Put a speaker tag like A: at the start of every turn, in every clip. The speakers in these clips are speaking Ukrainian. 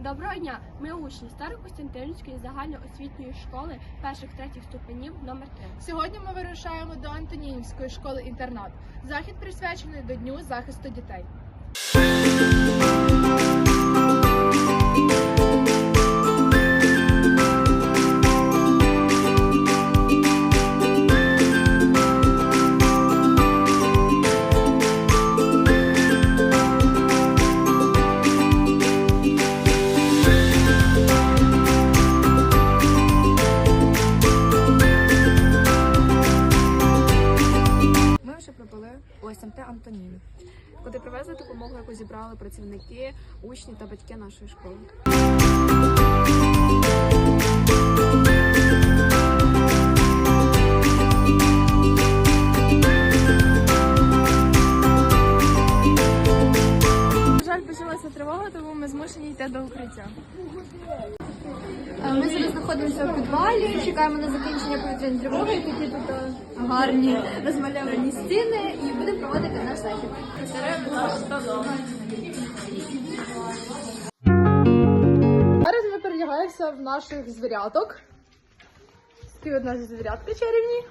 A: Доброго дня! Ми учні Старокостянтинівської загальноосвітньої школи перших третіх ступенів номер 3
B: Сьогодні ми вирушаємо до Антонінівської школи інтернат. Захід присвячений до Дню захисту дітей.
C: Ми вже прибули у СМТ Антонін, куди привезли допомогу, яку зібрали працівники, учні та батьки нашої школи.
B: На жаль, почалася тривога, тому ми змушені йти до укриття.
D: Ми знаходимося в підвалі, чекаємо на закінчення повітряної тривоги, які тут е, гарні розмальовані стіни, і будемо проводити наш захід.
B: Зараз ми передягаємося в наших звіряток. Такі одна зі звірятки чарівні.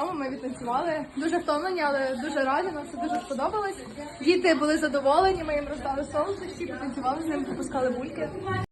B: Додому, ми відтанцювали. Дуже втомлені, але дуже раді, нам все дуже сподобалось. Діти були задоволені, ми їм роздали сонце всі потанцювали з ним, попускали бульки.